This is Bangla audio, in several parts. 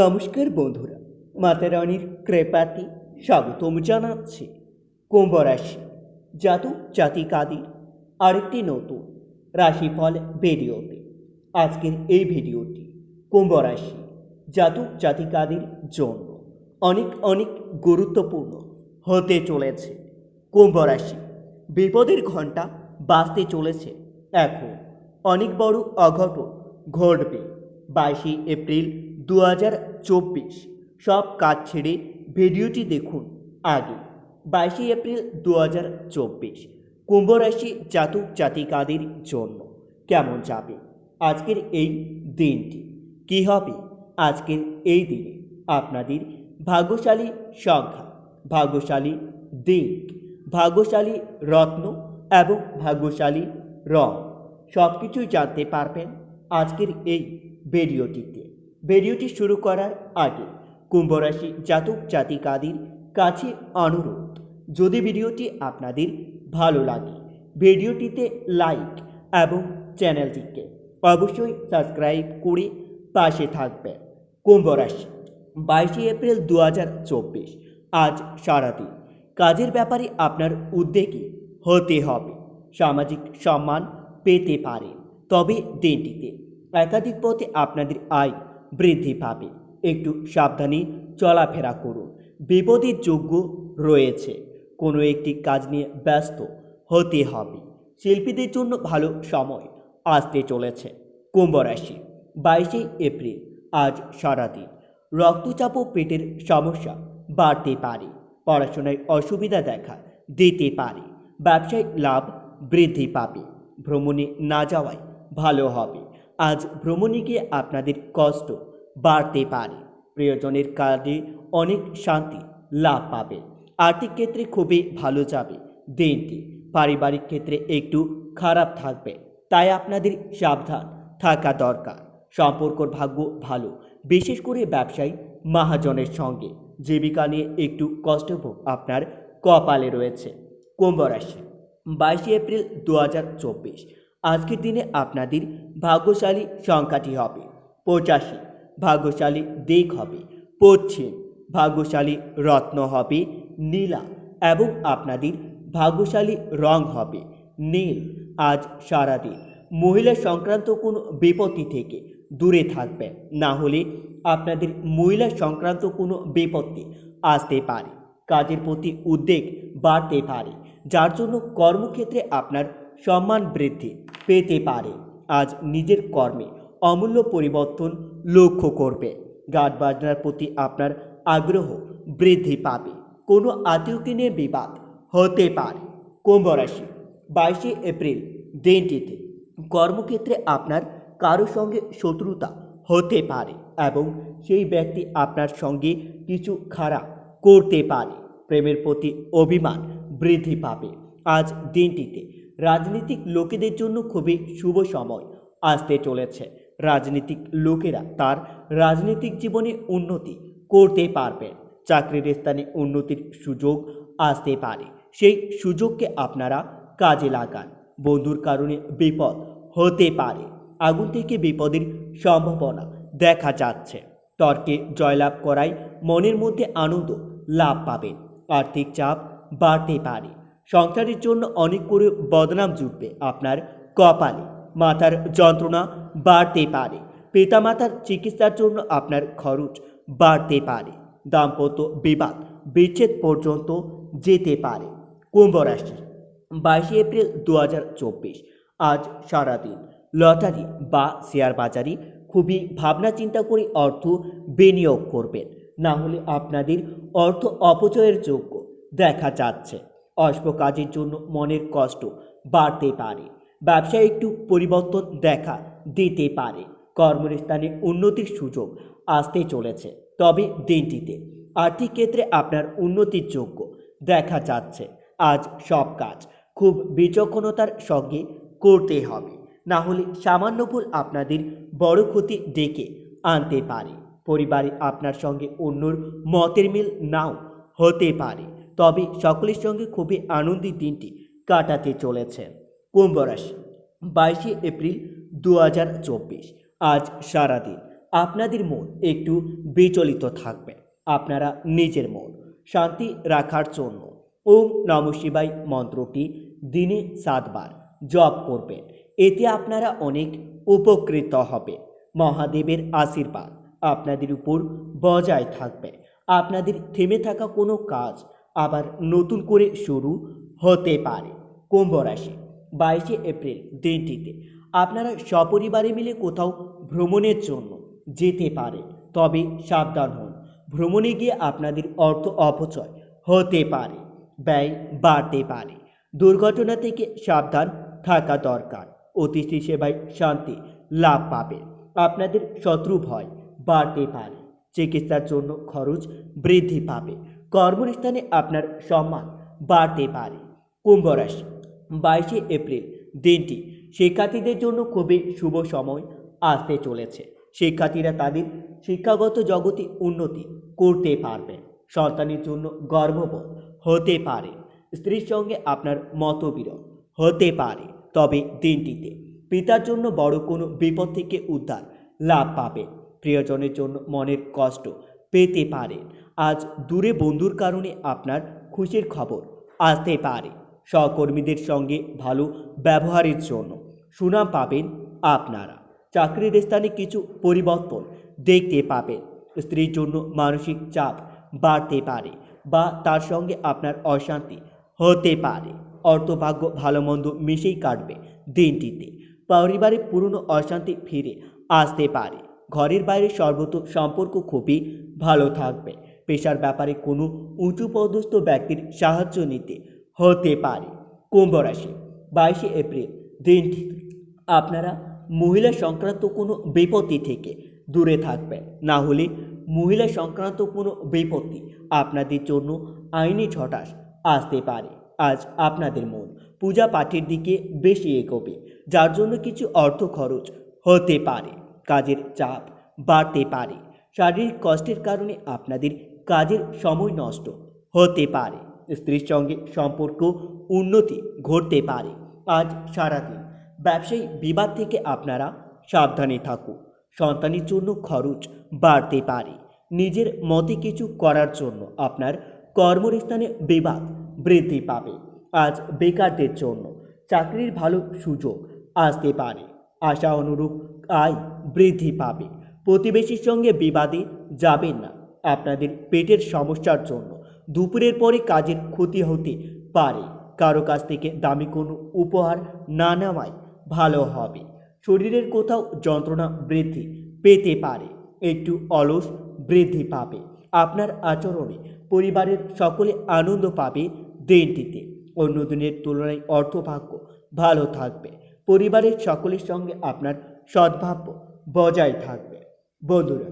নমস্কার বন্ধুরা, মাতা রানীর কৃপাতে স্বাগতম জানাচ্ছি কুম্ভ রাশি জাতক জাতিকাদের আরেকটি নতুন রাশিফল ভিডিওতে। আজকের এই ভিডিওটি কুম্ভ রাশি জাতক জাতিকাদের জন্য অনেক অনেক গুরুত্বপূর্ণ হতে চলেছে। কুম্ভ রাশি বিপদের ঘণ্টা বাঁচতে চলেছে। এখন অনেক বড় অঘটন ঘটবে। বাইশে এপ্রিল দু হাজার চব্বিশ। সব কাজ ছেড়ে ভিডিওটি দেখুন আগে। বাইশে এপ্রিল দু হাজার চব্বিশ। কুম্ভ রাশি জাতক জাতিকাদের জন্য কেমন যাবে? আজকের এই দিনটি কি হবে? আজকের এই দিনে আপনাদের ভাগ্যশালী সংখ্যা, ভাগ্যশালী দিক, ভাগ্যশালী রত্ন এবং ভাগ্যশালী রং সব কিছুই জানতে পারবেন আজকের এই ভিডিওটিতে। ভিডিওটি শুরু করার আগে কুম্ভরাশি জাতক জাতিকাদের কাছে অনুরোধ, যদি ভিডিওটি আপনাদের ভালো লাগে, ভিডিওটিতে লাইক এবং চ্যানেলটিকে অবশ্যই সাবস্ক্রাইব করে পাশে থাকবেন কুম্ভরাশি, বাইশে এপ্রিল দু হাজার চব্বিশ, আজ সারাদিন। কাজের ব্যাপারে আপনার উদ্যোগী হতে হবে। সামাজিক সম্মান পেতে পারে তবে দিনটিতে একাধিক পথে আপনাদের আয় বৃদ্ধি পাবে। একটু সাবধানে চলাফেরা করুন। বিপদের যোগ্য রয়েছে। কোনো একটি কাজ নিয়ে ব্যস্ত হতে হবে। শিল্পীদের জন্য ভালো সময় আসতে চলেছে। কুম্ভ রাশি, বাইশে এপ্রিল, আজ সারাদিন। রক্তচাপ ও পেটের সমস্যা বাড়তে পারে। পড়াশোনায় অসুবিধা দেখা দিতে পারে। ব্যবসায় লাভ বৃদ্ধি পাবে। ভ্রমণে না যাওয়াই ভালো হবে। আজ ভ্রমণে গিয়ে আপনাদের কষ্ট বাড়তে পারে। প্রিয়জনের কাজে অনেক শান্তি লাভ পাবে। আর্থিক ক্ষেত্রে খুবই ভালো যাবে দিনটি। পারিবারিক ক্ষেত্রে একটু খারাপ থাকবে, তাই আপনাদের সাবধান থাকা দরকার। সম্পর্কর ভাগ্য ভালো, বিশেষ করে ব্যবসায়ী মহাজনের সঙ্গে। জীবিকা নিয়ে একটু কষ্টভোগ আপনার কপালে রয়েছে। কুম্ভ রাশি, বাইশে এপ্রিল দু হাজার চব্বিশ। আজকের দিনে আপনাদের ভাগ্যশালী সংখ্যাটি হবে। পঁচাশি, ভাগ্যশালী দিক হবে। পশ্চিম, ভাগ্যশালী রত্ন হবে। নীলা এবং আপনাদের ভাগ্যশালী রং হবে। নীল, আজ সারাদিন মহিলা সংক্রান্ত কোনো বিপত্তি থেকে দূরে থাকবেন না হলে আপনাদের মহিলা সংক্রান্ত কোনো বিপত্তি আসতে পারে। কাজের প্রতি উদ্বেগ বাড়তে পারে, যার জন্য কর্মক্ষেত্রে আপনার সম্মান বৃদ্ধি। পেতে পারে। আজ নিজের কর্মে অমূল্য পরিবর্তন লক্ষ্য করবে। গান বাজনার প্রতি আপনার আগ্রহ বৃদ্ধি পাবে। কোনো আত্মীয়কে নিয়ে বিবাদ হতে পারে। কুম্ভ রাশি, বাইশে এপ্রিল দিনটিতে কর্মক্ষেত্রে আপনার কারও সঙ্গে শত্রুতা হতে পারে এবং সেই ব্যক্তি আপনার সঙ্গে কিছু খারাপ করতে পারে। প্রেমের প্রতি অভিমান বৃদ্ধি পাবে। আজ দিনটিতে রাজনীতিক লোকেদের জন্য খুবই শুভ সময়। আসতে চলেছে। রাজনীতিক লোকেরা তার রাজনৈতিক জীবনে উন্নতি করতে পারবেন চাকরির স্থানে উন্নতির সুযোগ আসতে পারে। সেই সুযোগকে আপনারা কাজে লাগান। বন্ধুর কারণে বিপদ হতে পারে। আগুন থেকে বিপদের সম্ভাবনা দেখা যাচ্ছে। তর্কে জয়লাভ করায় মনের মধ্যে আনন্দ লাভ পাবেন। আর্থিক চাপ বাড়তে পারে। সংসারের জন্য অনেক করে বদনাম জুটবে আপনার কপালে। মাথার যন্ত্রণা বাড়তে পারে। পিতামাতার চিকিৎসার জন্য আপনার খরচ বাড়তে পারে। দাম্পত্য বিবাদ বিচ্ছেদ পর্যন্ত যেতে পারে। কুম্ভ রাশি, বাইশে এপ্রিল দু হাজার চব্বিশ, আজ সারাদিন। লটারি বা শেয়ার বাজারে খুবই ভাবনা চিন্তা করে অর্থ বিনিয়োগ করবেন। না হলে আপনাদের অর্থ অপচয়ের যোগ্য দেখা যাচ্ছে। অল্প কাজের জন্য মনের কষ্ট বাড়তে পারে। ব্যবসায় একটু পরিবর্তন দেখা দিতে পারে। কর্মস্থানে উন্নতির সুযোগ আসতে চলেছে। তবে দিনটিতে আর্থিক ক্ষেত্রে আপনার উন্নতির যোগ্য দেখা যাচ্ছে। আজ সব কাজ খুব বিচক্ষণতার সঙ্গে করতে হবে। না হলে সামান্য ভুল আপনাদের বড় ক্ষতি ডেকে আনতে পারে। পরিবারে আপনার সঙ্গে অন্যর মতের মিল নাও হতে পারে। তবে সকলের সঙ্গে খুবই আনন্দের দিনটি কাটাতে চলেছে। কুম্ভ রাশি, বাইশে এপ্রিল দু হাজার চব্বিশ, আজ সারাদিন আপনাদের মন একটু বিচলিত থাকবে। আপনারা নিজের মন শান্তি রাখার জন্য ওম নম শিবাই মন্ত্রটি দিনে সাতবার জপ করবেন। এতে আপনারা অনেক উপকৃত হবে মহাদেবের আশীর্বাদ আপনাদের উপর বজায় থাকবে। আপনাদের থেমে থাকা কোনো কাজ আবার নতুন করে শুরু হতে পারে। কুম্ভ রাশি, বাইশে এপ্রিল দিনটিতে। আপনারা সপরিবারে মিলে কোথাও ভ্রমণের জন্য যেতে পারে, তবে সাবধান হন। ভ্রমণে গিয়ে আপনাদের অর্থ অপচয় হতে পারে, ব্যয় বাড়তে পারে। দুর্ঘটনা থেকে সাবধান থাকা দরকার। অতিথি সেবায় শান্তি লাভ পাবে। আপনাদের শত্রু ভয় বাড়তে পারে। চিকিৎসার জন্য খরচ বৃদ্ধি পাবে। কর্মস্থানে আপনার সম্মান বাড়তে পারে। কুম্ভ রাশি, বাইশে এপ্রিল দিনটি শিক্ষার্থীদের জন্য খুবই শুভ সময় আসতে চলেছে। শিক্ষার্থীরা তাদের শিক্ষাগত জগতে উন্নতি করতে পারবে। সন্তানের জন্য গর্ববোধ হতে পারে। স্ত্রীর সঙ্গে আপনার মতবিরোধ হতে পারে। তবে দিনটিতে পিতার জন্য বড় কোনো বিপদ থেকে উদ্ধার লাভ পাবে। প্রিয়জনের জন্য মনের কষ্ট পেতে পারেন আজ দূরে বন্ধুর কারণে আপনার খুশির খবর আসতে পারে। সহকর্মীদের সঙ্গে ভালো ব্যবহারের জন্য সুনাম পাবেন আপনারা। চাকরির স্থানে কিছু পরিবর্তন দেখতে পাবেন। স্ত্রীর জন্য মানসিক চাপ বাড়তে পারে বা তার সঙ্গে আপনার অশান্তি হতে পারে। অর্থভাগ্য ভালো মন্দ মিশেই কাটবে দিনটিতে। পরিবারের পুরনো অশান্তি ফিরে আসতে পারে। ঘরের বাইরে সর্বত সম্পর্ক খুবই ভালো থাকবে। পেশার ব্যাপারে কোনো উঁচু পদস্থ ব্যক্তির সাহায্য নিতে হতে পারে। কুম্ভ রাশি, বাইশে এপ্রিল, দিনটি। আপনারা মহিলা সংক্রান্ত কোনো বিপত্তি থেকে দূরে থাকবেন। না হলে মহিলা সংক্রান্ত কোনো বিপত্তি আপনাদের জন্য আইনি ছটাস আসতে পারে। আজ আপনাদের মন পূজা পাঠের দিকে বেশি এগোবে, যার জন্য কিছু অর্থ খরচ হতে পারে। কাজের চাপ বাড়তে পারে। শারীরিক কষ্টের কারণে আপনাদের কাজের সময় নষ্ট হতে পারে। স্ত্রীর সঙ্গে সম্পর্ক উন্নতি ঘটতে পারে। আজ সারাদিন ব্যবসায়ী বিবাদ থেকে আপনারা সাবধানে থাকুন। সন্তানের জন্য খরচ বাড়তে পারে। নিজের মতে কিছু করার জন্য আপনার কর্মস্থানে বিবাদ বৃদ্ধি পাবে। আজ বেকারদের জন্য চাকরির ভালো সুযোগ আসতে পারে। আশা অনুরূপ আয় বৃদ্ধি পাবে। প্রতিবেশীর সঙ্গে বিবাদে যাবেন না। আপনাদের পেটের সমস্যার জন্য। দুপুরের পরে কাজের ক্ষতি হতে পারে। কারও কাছ থেকে দামি কোনো উপহার না নেওয়াই ভালো হবে। শরীরের কোথাও যন্ত্রণা বৃদ্ধি পেতে পারে। একটু অলস বৃদ্ধি পাবে। আপনার আচরণে পরিবারের সকলে আনন্দ পাবে দিনটিতে। অন্য দিনের তুলনায় অর্থভাগ্য ভালো থাকবে। পরিবারের সকলের সঙ্গে আপনার সদ্ভাব্য বজায় থাকবে। বন্ধুরা,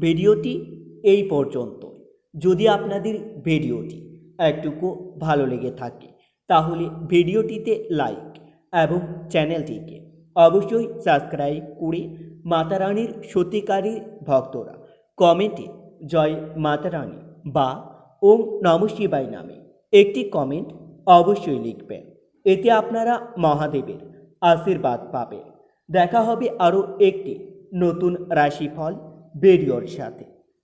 ভিডিওটি এই পর্যন্ত যদি আপনাদের ভিডিওটি একটুকু ভালো লেগে থাকে, তাহলে ভিডিওটিতে লাইক এবং চ্যানেলটিকে অবশ্যই সাবস্ক্রাইব করে মাতারানীর সত্যিকারী ভক্তরা কমেন্টে জয় মাতারানী বা ওম নম শিবাই নামে একটি কমেন্ট অবশ্যই লিখবেন। এতে আপনারা মহাদেবের আশীর্বাদ পাবেন। দেখা হবে আরও একটি নতুন রাশিফল ভিডিওর সাথে।